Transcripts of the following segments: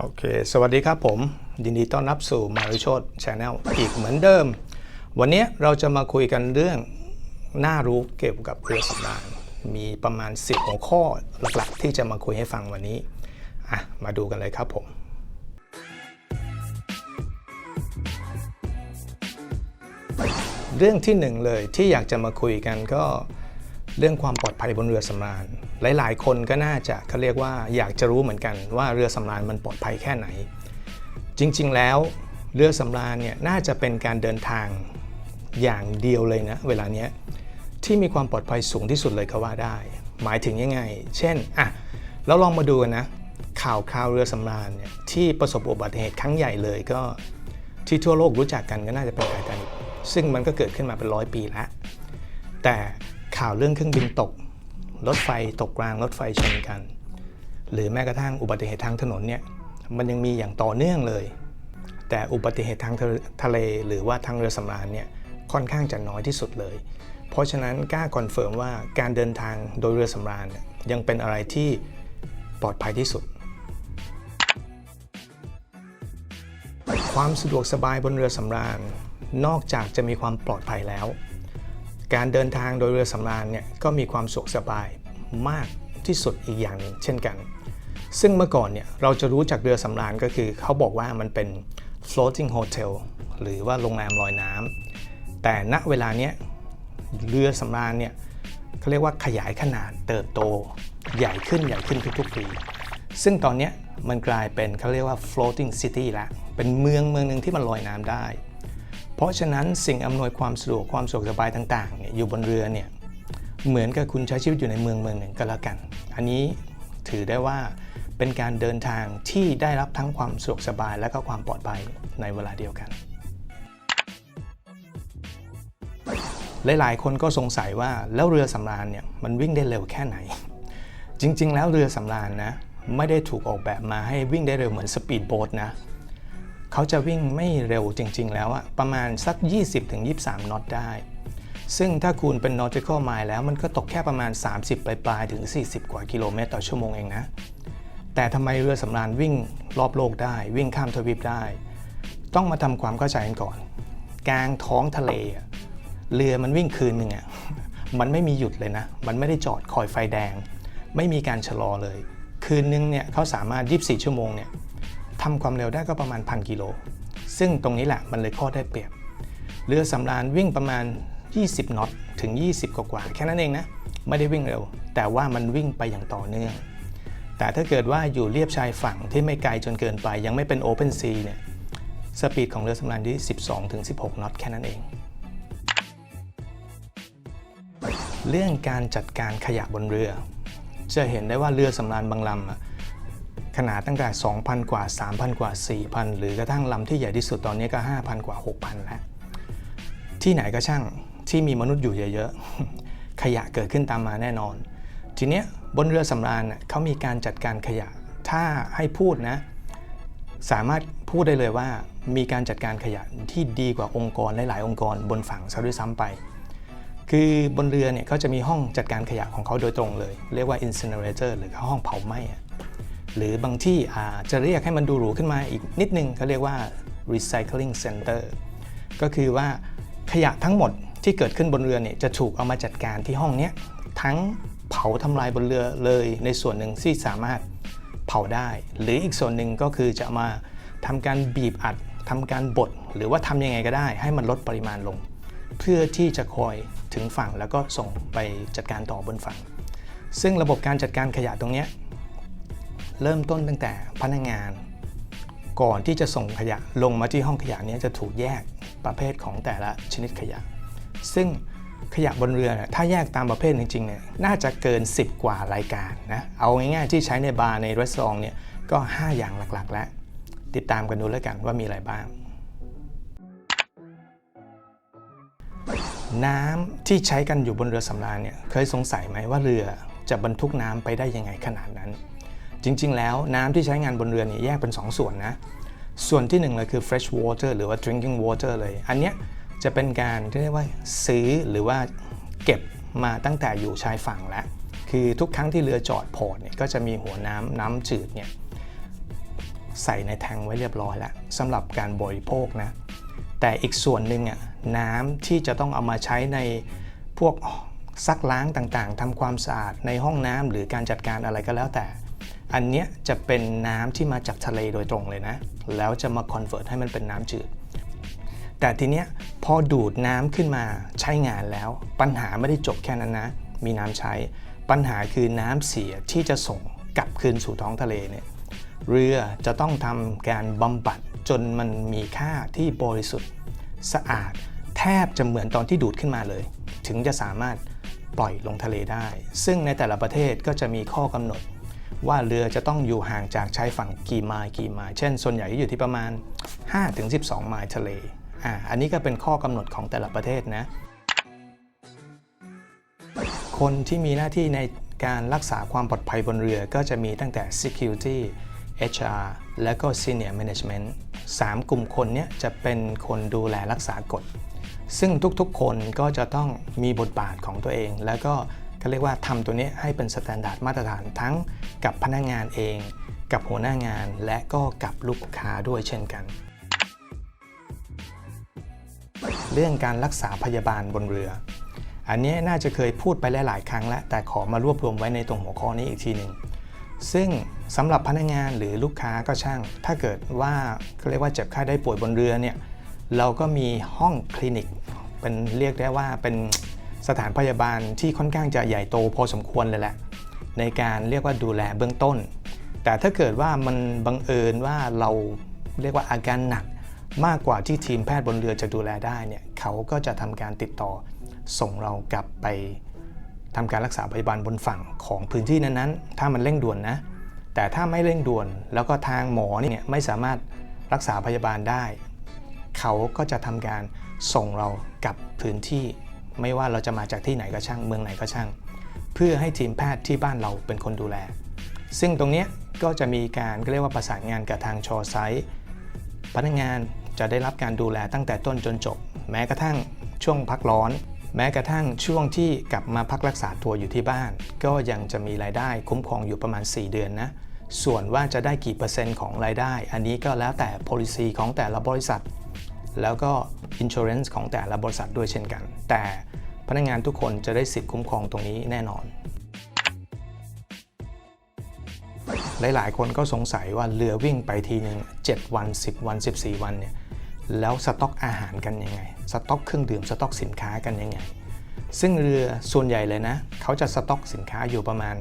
โอเค สวัสดีครับผม ยินดีต้อนรับสู่มาริโชดชาแนลอีกเหมือนเดิม วันนี้เราจะมาคุยกันเรื่องน่ารู้เกี่ยวกับเรือสำราญมีประมาณ 10 หัวข้อหลักๆ ที่จะมาคุยให้ฟังวันนี้อะมาดูกันเลยครับผม เรื่องที่หนึ่งเลยที่อยากจะมาคุยกันก็ เรื่องความปลอดภัยบนเรือสำราญ หลาย ๆ คนก็น่าจะเขาเรียกว่าอยากจะรู้เหมือนกันว่าเรือสำราญมันปลอดภัยแค่ไหน จริง ๆ แล้วเรือสำราญเนี่ยน่าจะเป็นการเดินทางอย่างเดียวเลยนะเวลาเนี้ยที่มีความปลอดภัยสูงที่สุดเลยก็ว่าได้ หมายถึงยังไง เช่นอะเราลองมาดูกันนะข่าวคราวเรือสำราญเนี่ยที่ประสบอุบัติเหตุครั้งใหญ่เลยก็ที่ทั่วโลกรู้จักกันก็น่าจะเป็นไททานิกซึ่งมันก็เกิดขึ้นมาเป็นร้อยปีแล้วแต่ ข่าวเรื่องเครื่องบินตก รถไฟตกรางรถไฟชนกัน หรือแม้กระทั่งอุบัติเหตุทางถนนเนี่ยมันยังมีอย่างต่อเนื่องเลย แต่อุบัติเหตุทางทะเลหรือว่าทางเรือสำราญเนี่ยค่อนข้างจะน้อยที่สุดเลย เพราะฉะนั้นกล้าคอนเฟิร์มว่าการเดินทางโดยเรือสำราญยังเป็นอะไรที่ปลอดภัยที่สุด ความสะดวกสบายบนเรือสำราญนอกจากจะมีความปลอดภัยแล้ว การเดินทางโดยเรือสำราญเนี่ยก็มีความสุขสบายมากที่สุดอีกอย่างหนึ่งเช่นกัน ซึ่งเมื่อก่อนเนี่ยเราจะรู้จากเรือสำราญก็คือเขาบอกว่ามันเป็น floating hotel หรือว่าโรงแรมลอยน้ำแต่ณเวลาเนี้ยเรือสำราญเนี่ยเขาเรียกว่าขยายขนาดเติบโตใหญ่ขึ้นใหญ่ขึ้นทุกๆปี ซึ่งตอนเนี้ยมันกลายเป็นเขาเรียกว่า floating city แล้วเป็นเมืองเมืองหนึ่งที่มันลอยน้ำได้ เพราะฉะนั้นสิ่งอำนวยความสะดวกความสะดวกสบายต่างๆเนี่ยอยู่บนเรือเนี่ยเหมือนกับคุณใช้ชีวิตอยู่ในเมืองเมืองหนึ่งก็แล้วกัน อันนี้ถือได้ว่าเป็นการเดินทางที่ได้รับทั้งความสะดวกสบายและก็ความปลอดภัยในเวลาเดียวกัน หลายๆ คนก็สงสัยว่าแล้วเรือสำราญเนี่ยมันวิ่งได้เร็วแค่ไหน จริง ๆ แล้วเรือสำราญนะไม่ได้ถูกออกแบบมาให้วิ่งได้เร็วเหมือนสปีดโบ๊ทนะ เขาจะวิ่งไม่เร็วจริง ๆ แล้วอะประมาณสัก 20-23นอตได้ ซึ่งถ้าคูณเป็น nautical mile แล้วมันก็ตกแค่ประมาณ 30 ปลายๆถึง 40 กว่ากิโลเมตรต่อชั่วโมงเองนะ แต่ทำไมเรือสำราญวิ่งรอบโลกได้ วิ่งข้ามทวีปได้ ต้องมาทำความเข้าใจกันก่อน กลางท้องทะเล เรือมันวิ่งคืนหนึ่งอะมันไม่มีหยุดเลยนะ มันไม่ได้จอดคอยไฟแดง ไม่มีการชะลอเลย คืนนึงเนี่ยเขาสามารถ 24 ชั่วโมงเนี่ย ทำความเร็วได้ก็ประมาณพันกิโล ซึ่งตรงนี้แหละมันเลยข้อได้เปรียบ เรือสำราญวิ่งประมาณ 20น็อตถึง 20 กว่าแค่นั้นเองนะ ไม่ได้วิ่งเร็ว แต่ว่ามันวิ่งไปอย่างต่อเนื่อง แต่ถ้าเกิดว่าอยู่เรียบชายฝั่งที่ไม่ไกลจนเกินไป ยังไม่เป็นโอเพนซีเนี่ยสปีดของเรือสำราญที่ 12ถึง16น็อตแค่นั้นเอง เรื่องการจัดการขยะบนเรือ จะเห็นได้ว่าเรือสำราญบางลำอะ ขนาดตั้งแต่ 2,000 กว่า 3,000 กว่า 4,000 หรือกระทั่งลำที่ใหญ่ที่สุดตอนนี้ก็ 5,000 กว่า 6,000 แล้ว ที่ไหนก็ช่างที่มีมนุษย์อยู่เยอะๆ ขยะเกิดขึ้นตามมาแน่นอน ทีเนี้ยบนเรือสำราญเขามีการจัดการขยะ ถ้าให้พูดนะ สามารถพูดได้เลยว่ามีการจัดการขยะที่ดีกว่าองค์กรหลายๆ องค์กรบนฝั่งซะด้วยซ้ำไป คือบนเรือเนี่ยเขาจะมีห้องจัดการขยะของเขาโดยตรงเลย เรียกว่า incinerator หรือห้องเผาไหม้ หรือบางที่จะเรียกให้มันดูหรูขึ้นมาอีกนิดนึงเขาเรียกว่า recycling center ก็คือว่าขยะทั้งหมดที่เกิดขึ้นบนเรือเนี่ยจะถูกเอามาจัดการที่ห้องนี้ทั้งเผาทำลายบนเรือเลยในส่วนหนึ่งที่สามารถเผาได้ หรืออีกส่วนหนึ่งก็คือจะมาทำการบีบอัดทำการบดหรือว่าทำยังไงก็ได้ ให้มันลดปริมาณลง เพื่อที่จะคอยถึงฝั่งแล้วก็ส่งไปจัดการต่อบนฝั่ง ซึ่งระบบการจัดการขยะตรงนี้ เริ่มต้นตั้งแต่พนักงาน ก่อนที่จะส่งขยะลงมาที่ห้องขยะนี้จะถูกแยกประเภทของแต่ละชนิดขยะ ซึ่งขยะบนเรือเนี่ยถ้าแยกตามประเภทจริงๆเนี่ยน่าจะเกิน 10 กว่ารายการนะเอาง่ายๆที่ใช้ในบาร์ในรีสอร์ทเนี่ยก็ 5 อย่างหลักๆ แล้ว ติดตามกันดูแล้วกันว่ามีอะไรบ้าง น้ำที่ใช้กันอยู่บนเรือสำราญเนี่ยเคยสงสัยไหมว่าเรือจะบรรทุกน้ำไปได้ยังไงขนาดนั้น จริง ๆ แล้วน้ำที่ใช้งานบนเรือเนี่ยแยกเป็น 2 ส่วนนะ ส่วนที่1เลยคือ fresh water หรือว่า drinking water เลย อันเนี้ยจะเป็นการที่เรียกว่าซื้อหรือว่าเก็บมาตั้งแต่อยู่ชายฝั่งแล้ว คือทุกครั้งที่เรือจอดพอร์ตเนี่ยก็จะมีหัวน้ำน้ำจืดเนี่ยใส่ในแทงไว้เรียบร้อยแล้วสำหรับการบริโภคนะ แต่อีกส่วนหนึ่งอะน้ำที่จะต้องเอามาใช้ในพวกซักล้างต่างๆทำความสะอาดในห้องน้ำหรือการจัดการอะไรก็แล้วแต่ อันเนี้ยจะเป็นน้ำที่มาจากทะเลโดยตรงเลยนะ แล้วจะมาคอนเวิร์ตให้มันเป็นน้ำจืด แต่ทีเนี้ยพอดูดน้ำขึ้นมาใช้งานแล้ว ปัญหาไม่ได้จบแค่นั้นนะ มีน้ำใช้ ปัญหาคือน้ำเสียที่จะส่งกลับคืนสู่ท้องทะเลเนี่ยเรือจะต้องทำการบำบัดจนมันมีค่าที่บริสุทธิ์ สะอาดแทบจะเหมือนตอนที่ดูดขึ้นมาเลย ถึงจะสามารถปล่อยลงทะเลได้ ซึ่งในแต่ละประเทศก็จะมีข้อกำหนด ว่าเรือจะต้องอยู่ห่างจากชายฝั่งกี่ไมล์กี่ไมล์เช่น ส่วนใหญ่อยู่ที่ประมาณ 5-12 ไมล์ทะเลอ่าอันนี้ก็เป็นข้อกำหนดของแต่ละประเทศนะ คนที่มีหน้าที่ในการรักษาความปลอดภัยบนเรือก็จะมีตั้งแต่ security HR และก็ senior management 3 กลุ่มคนนี้จะเป็นคนดูแลรักษากฎ ซึ่งทุกๆคนก็จะต้องมีบทบาทของตัวเอง แล้วก็ เขาเรียกว่าทำตัวนี้ให้เป็นสแตนดาร์ดมาตรฐานทั้งกับพนักงานเอง กับหัวหน้างานและก็กับลูกค้าด้วยเช่นกัน เรื่องการรักษาพยาบาลบนเรือ อันนี้น่าจะเคยพูดไปหลาย ๆ ครั้งแล้ว แต่ขอมารวบรวมไว้ในตรงหัวข้อนี้อีกทีหนึ่งซึ่งสำหรับพนักงานหรือลูกค้าก็ช่าง ถ้าเกิดว่าเขาเรียกว่าเจ็บไข้ได้ป่วยบนเรือเนี่ยเราก็มีห้องคลินิกเป็นเรียกได้ว่าเป็น สถานพยาบาลที่ค่อนข้างจะใหญ่โตพอสมควรเลยแหละ ในการเรียกว่าดูแลเบื้องต้น แต่ถ้าเกิดว่ามันบังเอิญว่าเราเรียกว่าอาการหนักมากกว่าที่ทีมแพทย์บนเรือจะดูแลได้เนี่ยเขาก็จะทำการติดต่อส่งเรากลับไปทำการรักษาพยาบาลบนฝั่งของพื้นที่นั้นๆ ถ้ามันเร่งด่วนนะ แต่ถ้าไม่เร่งด่วน แล้วก็ทางหมอเนี่ยไม่สามารถรักษาพยาบาลได้ เขาก็จะทำการส่งเรากลับพื้นที่ ไม่ว่าเราจะมาจากที่ไหนก็ช่างเมืองไหนก็ช่าง เพื่อให้ทีมแพทย์ที่บ้านเราเป็นคนดูแล ซึ่งตรงนี้ก็จะมีการเรียกว่าประสานงานกับทางชอไซต์พนักงานจะได้รับการดูแลตั้งแต่ต้นจนจบ แม้กระทั่งช่วงพักร้อน แม้กระทั่งช่วงที่กลับมาพักรักษาตัวอยู่ที่บ้าน ก็ยังจะมีรายได้คุ้มครองอยู่ประมาณ 4 เดือนนะส่วนว่าจะได้กี่เปอร์เซ็นต์ของรายได้ อันนี้ก็แล้วแต่ policy ของแต่ละบริษัท แล้วก็ insurance ของแต่ละบริษัทด้วยเช่นกัน แต่พนักงานทุกคนจะได้สิทธิ์คุ้มครองตรงนี้แน่นอน หลาย ๆ คนก็สงสัยว่าเรือวิ่งไปทีหนึ่ง7 วัน 10 วัน 14 วันเนี่ยแล้วสต็อกอาหารกันยังไง สต็อกเครื่องดื่ม สต็อกสินค้ากันยังไง ซึ่งเรือส่วนใหญ่เลยนะ เขาจะสต็อกสินค้าอยู่ประมาณ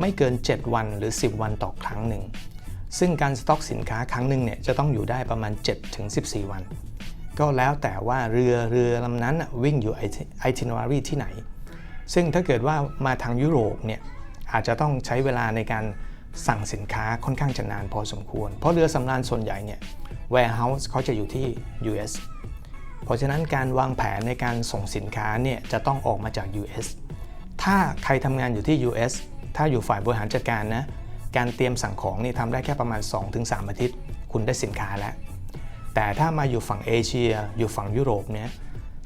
ไม่เกิน 7 วันหรือ 10 วันต่อครั้งหนึ่ง ซึ่งการสต็อกสินค้าครั้งหนึ่งเนี่ยจะต้องอยู่ได้ประมาณ7ถึง14 วัน ก็แล้วแต่ว่าเรือเรือลำนั้นวิ่งอยู่ไอทินวารีที่ไหน ซึ่งถ้าเกิดว่ามาทางยุโรปเนี่ยอาจจะต้องใช้เวลาในการสั่งสินค้าค่อนข้างจะนานพอสมควร เพราะเรือสำราญส่วนใหญ่เนี่ย warehouse เขาจะอยู่ที่ US เพราะฉะนั้นการวางแผนในการส่งสินค้าเนี่ยจะต้องออกมาจาก US ถ้าใครทำงานอยู่ที่ US ถ้าอยู่ฝ่ายบริหารจัดการนะ การเตรียมสั่งของนี่ทำได้แค่ประมาณ 2-3 อาทิตย์ คุณได้สินค้าแล้ว แต่ถ้ามาอยู่ฝั่งเอเชีย อยู่ฝั่งยุโรปเนี่ย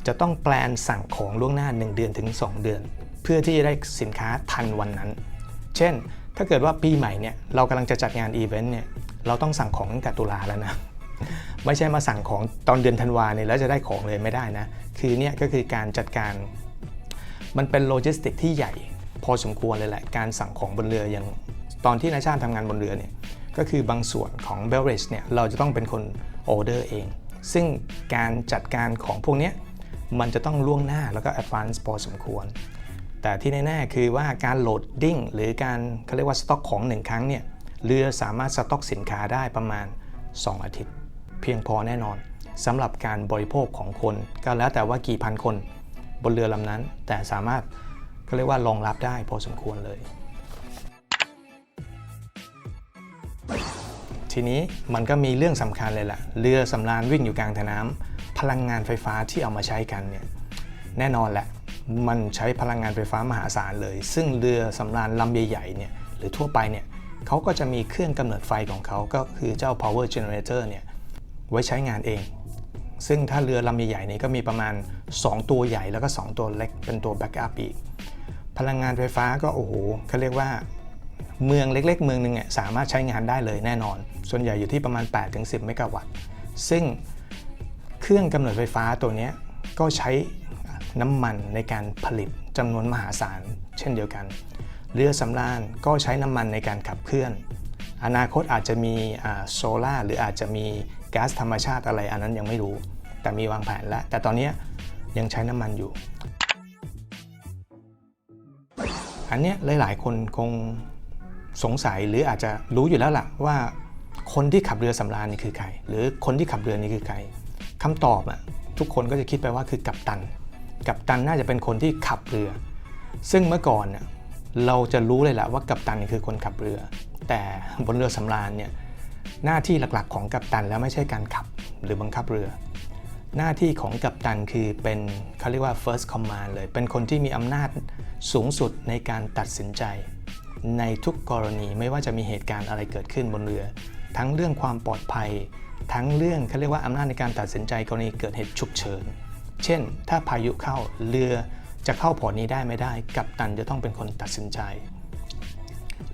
จะต้องแปลนสั่งของล่วงหน้า 1 เดือนถึง 2 เดือน เพื่อที่จะได้สินค้าทันวันนั้น เช่น ถ้าเกิดว่าปีใหม่เนี่ยเรากำลังจะจัดงานอีเวนต์เนี่ยเราต้องสั่งของตั้งแต่ตุลาแล้วนะไม่ใช่มาสั่งของตอนเดือนธันวาเนี่ยแล้วจะได้ของเลยไม่ได้นะ คือเนี่ยก็คือการจัดการ มันเป็นโลจิสติกที่ใหญ่ พอสมควรเลยแหละ การสั่งของบนเรืออย่างตอนที่นายชาติทำงานบนเรือเนี่ยก็คือบางส่วนของเบลเรจเนี่ยเราจะต้องเป็นคน ออเดอร์เอง ซึ่งการจัดการของพวกนี้มันจะต้องล่วงหน้าแล้วก็แอดวานซ์พอสมควร แต่ที่แน่ๆคือว่าการโหลดดิ้งหรือการเขาเรียกว่าสต็อกของหนึ่งครั้งเนี่ยเรือสามารถสต็อกสินค้าได้ประมาณ 2 อาทิตย์ เพียงพอแน่นอนสำหรับการบริโภคของคน ก็แล้วแต่ว่ากี่พันคนบนเรือลำนั้น แต่สามารถก็เรียกว่ารองรับได้พอสมควรเลย ทีนี้มันก็มีเรื่องสำคัญเลยแหละเรือสำราญวิ่งอยู่กลางทะน้ำพลังงานไฟฟ้าที่เอามาใช้กันเนี่ยแน่นอนแหละมันใช้พลังงานไฟฟ้ามหาศาลเลย ซึ่งเรือสำราญลำใหญ่ๆเนี่ยหรือทั่วไปเนี่ยเขาก็จะมีเครื่องกำเนิดไฟของเขาก็คือเจ้า power generator เนี่ยไว้ใช้งานเอง ซึ่งถ้าเรือลำใหญ่ๆนี่ก็มีประมาณ 2 ตัวใหญ่แล้วก็ 2 ตัวเล็กเป็นตัวแบ็กอัพอีก พลังงานไฟฟ้าก็โอ้โหเขาเรียกว่า เมืองเล็ก ๆ เมืองหนึ่งเนี่ยสามารถใช้งานได้เลยแน่นอน ส่วนใหญ่อยู่ที่ประมาณ 8-10 เมกะวัตต์ ซึ่งเครื่องกำเนิดไฟฟ้าตัวเนี้ยก็ใช้น้ำมันในการผลิตจำนวนมหาศาลเช่นเดียวกัน เรือสำราญก็ใช้น้ำมันในการขับเคลื่อน อนาคตอาจจะมีโซลาหรืออาจจะมีก๊าซธรรมชาติอะไรอันนั้นยังไม่รู้ แต่มีวางแผนแล้ว แต่ตอนนี้ยังใช้น้ำมันอยู่ อันเนี้ยหลาย ๆ คนคง สงสัยหรืออาจจะรู้อยู่แล้วล่ะว่าคนที่ขับเรือสำราญนี่คือใคร หรือคนที่ขับเรือนี่คือใครคำตอบอะทุกคนก็จะคิดไปว่าคือกัปตัน กัปตันน่าจะเป็นคนที่ขับเรือ ซึ่งเมื่อก่อนเราจะรู้เลยแหละว่ากัปตันนี่คือคนขับเรือ แต่บนเรือสำราญเนี่ยหน้าที่หลักๆ ของกัปตันแล้วไม่ใช่การขับหรือบังคับเรือ หน้าที่ของกัปตันคือเป็นเขาเรียกว่า first command เลย เป็นคนที่มีอำนาจสูงสุดในการตัดสินใจ ในทุกกรณีไม่ว่าจะมีเหตุการณ์อะไรเกิดขึ้นบนเรือ ทั้งเรื่องความปลอดภัย ทั้งเรื่องเขาเรียกว่าอำนาจในการตัดสินใจกรณีเกิดเหตุฉุกเฉิน เช่น ถ้าพายุเข้าเรือจะเข้าพอร์ตนี้ได้ไม่ได้ กัปตันจะต้องเป็นคนตัดสินใจ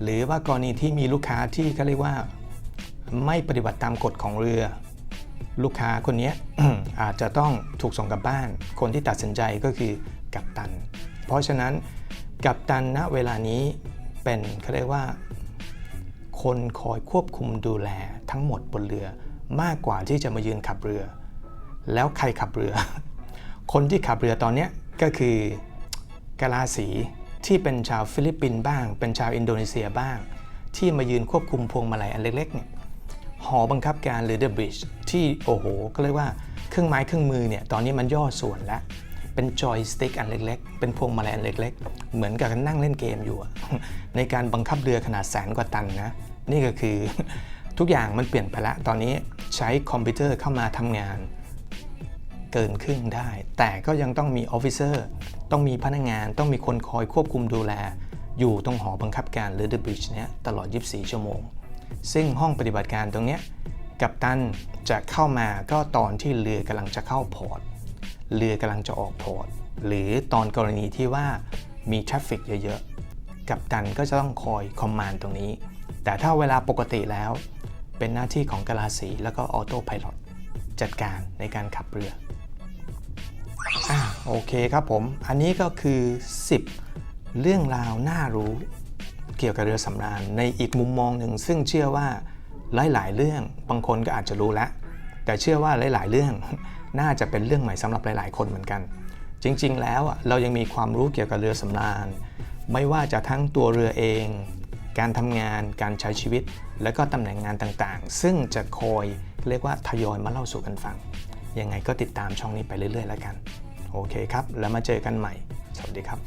หรือว่ากรณีที่มีลูกค้าที่เขาเรียกว่า ไม่ปฏิบัติตามกฎของเรือ ลูกค้าคนนี้อาจจะต้องถูกส่งกลับบ้าน คนที่ตัดสินใจก็คือกัปตัน เพราะฉะนั้นกัปตันณเวลานี้ เป็นเขาเรียกว่า คนคอยควบคุมดูแลทั้งหมดบนเรือมากกว่าที่จะมายืนขับเรือ แล้วใครขับเรือ คนที่ขับเรือตอนนี้ก็คือกาลาสีที่เป็นชาวฟิลิปปินส์บ้าง เป็นชาวอินโดนีเซียบ้าง ที่มายืนควบคุมพวงมาลัยอันเล็กๆเนี่ยหอบังคับการหรือ The Bridge ที่โอ้โหก็เรียกว่าเครื่องไม้เครื่องมือเนี่ยตอนนี้มันย่อส่วนแล้ว เป็นจอยสติ๊กอันเล็กๆ เป็นพวงมาลัยอันเล็กๆ เหมือนกับนั่งเล่นเกมอยู่ ในการบังคับเรือขนาดแสนกว่าตันนะ นี่ก็คือทุกอย่างมันเปลี่ยนไปล้วตอนนี้ใช้คอมพิวเตอร์เข้ามาทำงานเกินครึ่งได้ แต่ก็ยังต้องมีออฟฟิเซอร์ต้องมีพนักงานต้องมีคนคอยควบคุมดูแล อยู่ตรงหอบังคับการหรือ The Bridge เนี้ยตลอด 24 ชั่วโมง ซึ่งห้องปฏิบัติการตรงเนี้ยกัปตันจะเข้ามาก็ตอนที่เรือกำลังจะเข้าพอร์ต เรือกำลังจะออกพอร์ตหรือตอนกรณีที่ว่ามีทราฟฟิกเยอะๆ กัปตันก็จะต้องคอยคอมมานด์ตรงนี้ แต่ถ้าเวลาปกติแล้ว เป็นหน้าที่ของกาลาสีแล้วก็ออโต้พายロจัดการในการขับเรืออ่าโอเคครับผม อันนี้ก็คือ 10 เรื่องราวน่ารู้เกี่ยวกับเรือสำราญในอีกมุมมองหนึ่ง ซึ่งเชื่อว่าหลายๆ เรื่องบางคนก็อาจจะรู้แล้ว แต่เชื่อว่าหลาย ๆ เรื่อง น่าจะเป็นเรื่องใหม่สำหรับหลาย ๆ คนเหมือนกัน จริง ๆ แล้วเรายังมีความรู้เกี่ยวกับเรือสำราญ ไม่ว่าจะทั้งตัวเรือเอง การทำงาน การใช้ชีวิต และก็ตำแหน่งงานต่าง ๆ ซึ่งจะคอยเรียกว่าทยอยมาเล่าสู่กันฟัง ยังไงก็ติดตามช่องนี้ไปเรื่อย ๆ แล้วกัน โอเคครับ แล้วมาเจอกันใหม่ สวัสดีครับ